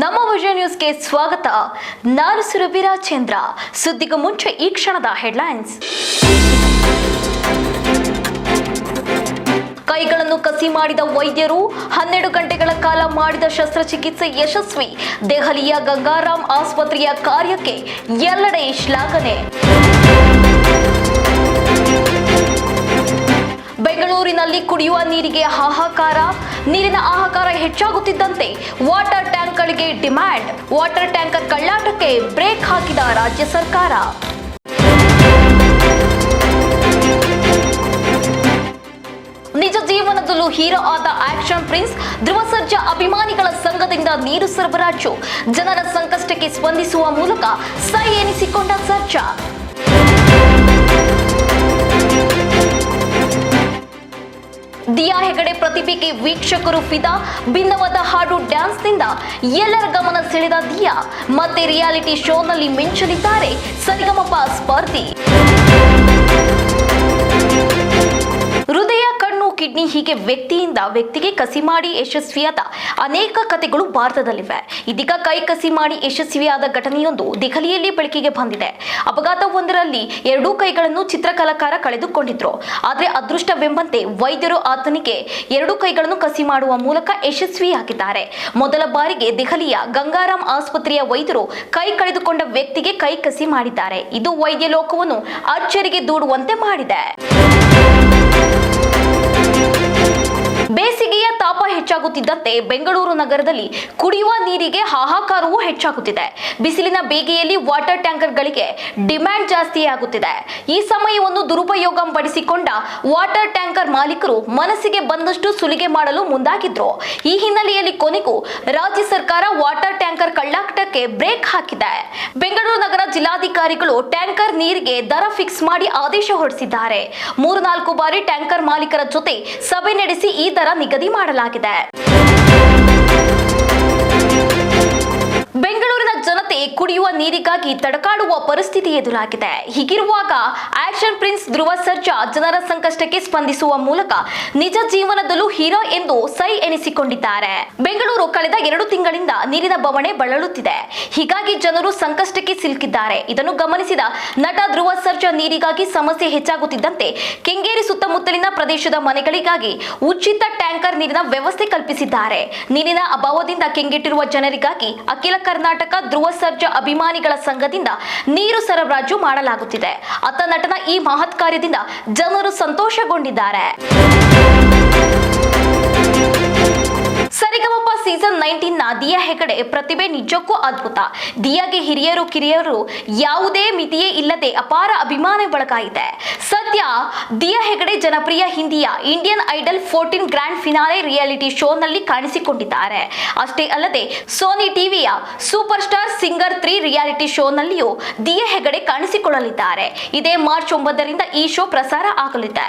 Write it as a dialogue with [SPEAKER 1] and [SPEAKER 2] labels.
[SPEAKER 1] ನಮ್ಮ ವಿಜಯ ನ್ಯೂಸ್ಗೆ ಸ್ವಾಗತ. ನಾನು ಸುರಭಿ ಚಂದ್ರ ಸುದ್ದಿಗೂ ಮುಂಚೆ ಈ ಕ್ಷಣದ ಹೆಡ್ಲೈನ್ಸ್. ಕೈಗಳನ್ನು ಕಸಿ ಮಾಡಿದ ವೈದ್ಯರು ಹನ್ನೆರಡು ಗಂಟೆಗಳ ಕಾಲ ಮಾಡಿದ ಶಸ್ತ್ರಚಿಕಿತ್ಸೆ ಯಶಸ್ವಿ. ದೆಹಲಿಯ ಗಂಗಾರಾಮ್ ಆಸ್ಪತ್ರೆಯ ಕಾರ್ಯಕ್ಕೆ ಎಲ್ಲೆಡೆ ಶ್ಲಾಘನೆ. ಬೆಂಗಳೂರಿನಲ್ಲಿ ಕುಡಿಯುವ ನೀರಿಗೆ ಹಾಹಾಕಾರ. ನೀರಿನ ಹಾಹಾಕಾರ ಹೆಚ್ಚಾಗುತ್ತಿದ್ದಂತೆ ವಾಟರ್ ಟ್ಯಾಂಕ್ಗಳಿಗೆ ಡಿಮ್ಯಾಂಡ್. ವಾಟರ್ ಟ್ಯಾಂಕರ್ ಕಳ್ಳಾಟಕ್ಕೆ ಬ್ರೇಕ್ ಹಾಕಿದ ರಾಜ್ಯ ಸರ್ಕಾರ. ನಿಜ ಜೀವನದಲ್ಲೂ ಹೀರೋ ಆದ ಆಕ್ಷನ್ ಪ್ರಿನ್ಸ್ ಧ್ರುವ ಸರ್ಜಾ ಅಭಿಮಾನಿಗಳ ಸಂಘದಿಂದ ನೀರು ಸರಬರಾಜು. ಜನರ ಸಂಕಷ್ಟಕ್ಕೆ ಸ್ಪಂದಿಸುವ ಮೂಲಕ ಸೈ ಎನಿಸಿಕೊಂಡ ಸರ್ಜಾ. ದಿಯಾ ಹೆಗಡೆ ಪ್ರತಿಭೆಗೆ ವೀಕ್ಷಕರು ಫಿದಾ. ಭಿನ್ನವಾದ ಹಾಡು ಡ್ಯಾನ್ಸ್ನಿಂದ ಎಲ್ಲರ ಗಮನ ಸೆಳೆದ ದಿಯಾ ಮತ್ತೆ ರಿಯಾಲಿಟಿ ಶೋನಲ್ಲಿ ಮಿಂಚಲಿದ್ದಾರೆ. ಸರಿಗಮಪ ಸ್ಪರ್ಧಿ. ಕಿಡ್ನಿ ಹೀಗೆ ವ್ಯಕ್ತಿಯಿಂದ ವ್ಯಕ್ತಿಗೆ ಕಸಿ ಮಾಡಿ ಯಶಸ್ವಿಯಾದ ಅನೇಕ ಕಥೆಗಳು ಭಾರತದಲ್ಲಿವೆ. ಇದೀಗ ಕೈ ಕಸಿ ಮಾಡಿ ಯಶಸ್ವಿಯಾದ ಘಟನೆಯೊಂದು ದೆಹಲಿಯಲ್ಲಿ ಬೆಳಕಿಗೆ ಬಂದಿದೆ. ಅಪಘಾತವೊಂದರಲ್ಲಿ ಎರಡೂ ಕೈಗಳನ್ನು ಚಿತ್ರಕಲಾಕಾರ ಕಳೆದುಕೊಂಡಿದ್ರು. ಆದರೆ ಅದೃಷ್ಟವೆಂಬಂತೆ ವೈದ್ಯರು ಆತನಿಗೆ ಎರಡೂ ಕೈಗಳನ್ನು ಕಸಿ ಮಾಡುವ ಮೂಲಕ ಯಶಸ್ವಿಯಾಗಿದ್ದಾರೆ. ಮೊದಲ ಬಾರಿಗೆ ದೆಹಲಿಯ ಗಂಗಾರಾಮ್ ಆಸ್ಪತ್ರೆಯ ವೈದ್ಯರು ಕೈ ಕಳೆದುಕೊಂಡ ವ್ಯಕ್ತಿಗೆ ಕೈ ಕಸಿ ಮಾಡಿದ್ದಾರೆ. ಇದು ವೈದ್ಯ ಲೋಕವನ್ನು ಅಚ್ಚರಿಗೆ ದೂಡುವಂತೆ ಮಾಡಿದೆ. ಬೇಸಿಗೆಯ ತಾಪ ಹೆಚ್ಚಾಗುತ್ತಿದ್ದಂತೆ ಬೆಂಗಳೂರು ನಗರದಲ್ಲಿ ಕುಡಿಯುವ ನೀರಿಗೆ ಹಾಹಾಕಾರವೂ ಹೆಚ್ಚಾಗುತ್ತಿದೆ. ಬಿಸಿಲಿನ ಬೇಗೆಯಲ್ಲಿ ವಾಟರ್ ಟ್ಯಾಂಕರ್ಗಳಿಗೆ ಡಿಮ್ಯಾಂಡ್ ಜಾಸ್ತಿಯಾಗುತ್ತಿದೆ. ಈ ಸಮಯವನ್ನು ದುರುಪಯೋಗ ಪಡಿಸಿಕೊಂಡ ವಾಟರ್ ಟ್ಯಾಂಕರ್ ಮಾಲೀಕರು ಮನಸ್ಸಿಗೆ ಬಂದಷ್ಟು ಸುಲಿಗೆ ಮಾಡಲು ಮುಂದಾಗಿದ್ರು. ಈ ಹಿನ್ನೆಲೆಯಲ್ಲಿ ಕೊನೆಗೂ ರಾಜ್ಯ ಸರ್ಕಾರ ವಾಟರ್ ಟ್ಯಾಂಕರ್ ಕಳ್ಳಾಟಕ್ಕೆ ಬ್ರೇಕ್ ಹಾಕಿದೆ. ಬೆಂಗಳೂರು ನಗರ ಜಿಲ್ಲಾಧಿಕಾರಿಗಳು ಟ್ಯಾಂಕರ್ ನೀರಿಗೆ ದರ ಫಿಕ್ಸ್ ಮಾಡಿ ಆದೇಶ ಹೊರಡಿಸಿದ್ದಾರೆ. ಮೂರು ನಾಲ್ಕು ಬಾರಿ ಟ್ಯಾಂಕರ್ ಮಾಲೀಕರ ಜೊತೆ ಸಭೆ ನಡೆಸಿ ಈ ನಿಗದಿ ಮಾಡಲಾಗಿದೆ. ಬೆಂಗಳೂರಿನ ಜನತೆ ಕುಡಿಯುವ ನೀರಿಗಾಗಿ ತಡಕಾಡುವ ಪರಿಸ್ಥಿತಿ ಎದುರಾಗಿದೆ. ಹೀಗಿರುವಾಗ ಆಕ್ಷನ್ ಪ್ರಿನ್ಸ್ ಧ್ರುವ ಸರ್ಜಾ ಜನರ ಸಂಕಷ್ಟಕ್ಕೆ ಸ್ಪಂದಿಸುವ ಮೂಲಕ ನಿಜ ಜೀವನದಲ್ಲೂ ಹೀರೋ ಎಂದು ಸೈ ಎನಿಸಿಕೊಂಡಿದ್ದಾರೆ. ಬೆಂಗಳೂರು ಕಳೆದ ಎರಡು ತಿಂಗಳಿಂದ ನೀರಿನ ಬವಣೆ ಬಳಲುತ್ತಿದೆ. ಹೀಗಾಗಿ ಜನರು ಸಂಕಷ್ಟಕ್ಕೆ ಸಿಲುಕಿದ್ದಾರೆ. ಇದನ್ನು ಗಮನಿಸಿದ ನಟ ಧ್ರುವ ಸರ್ಜಾ ನೀರಿಗಾಗಿ ಸಮಸ್ಯೆ ಹೆಚ್ಚಾಗುತ್ತಿದ್ದಂತೆ ಕೆಂಗೇರಿ ಸುತ್ತಮುತ್ತಲಿನ ಪ್ರದೇಶದ ಮನೆಗಳಿಗಾಗಿ ಉಚಿತ ಟ್ಯಾಂಕರ್ ನೀರಿನ ವ್ಯವಸ್ಥೆ ಕಲ್ಪಿಸಿದ್ದಾರೆ. ನೀರಿನ ಅಭಾವದಿಂದ ಕೆಂಗೆಟ್ಟಿರುವ ಜನರಿಗಾಗಿ ಅಖಿಲ ಕರ್ನಾಟಕ ಧ್ರುವ ಸರ್ಜಾ ಅಭಿಮಾನಿಗಳ ಸಂಘದಿಂದ ನೀರು ಸರಬರಾಜು ಮಾಡಲಾಗುತ್ತಿದೆ. ಅತ್ತ ನಟನ ಈ ಮಹತ್ ಕಾರ್ಯದಿಂದ ಜನರು ಸಂತೋಷಗೊಂಡಿದ್ದಾರೆ. ಸರಿಗಮಪ್ಪ ಸೀಸನ್ ನೈನ್ಟೀನ್ನ ದಿಯಾ ಹೆಗಡೆ ಪ್ರತಿಭೆ ನಿಜಕ್ಕೂ ಅದ್ಭುತ. ದಿಯಾಗೆ ಹಿರಿಯರು ಕಿರಿಯರು ಯಾವುದೇ ಮಿತಿಯೇ ಇಲ್ಲದೆ ಅಪಾರ ಅಭಿಮಾನ ಬಳಕಾಯಿದೆ ಸದ್ಯ ದಿಯಾ ಹೆಗಡೆ ಜನಪ್ರಿಯ ಹಿಂದಿಯ Indian Idol fourteen grand finale reality ಶೋನಲ್ಲಿ ಕಾಣಿಸಿಕೊಂಡಿದ್ದಾರೆ. ಅಷ್ಟೇ ಅಲ್ಲದೆ ಸೋನಿ ಟಿವಿಯ super star singer three reality ಶೋನಲ್ಲಿಯೂ Diya Hegde ಕಾಣಿಸಿಕೊಳ್ಳಲಿದ್ದಾರೆ. ಇದೇ ಮಾರ್ಚ್ ಒಂಬತ್ತರಿಂದ ಈ ಶೋ ಪ್ರಸಾರ ಆಗಲಿದೆ.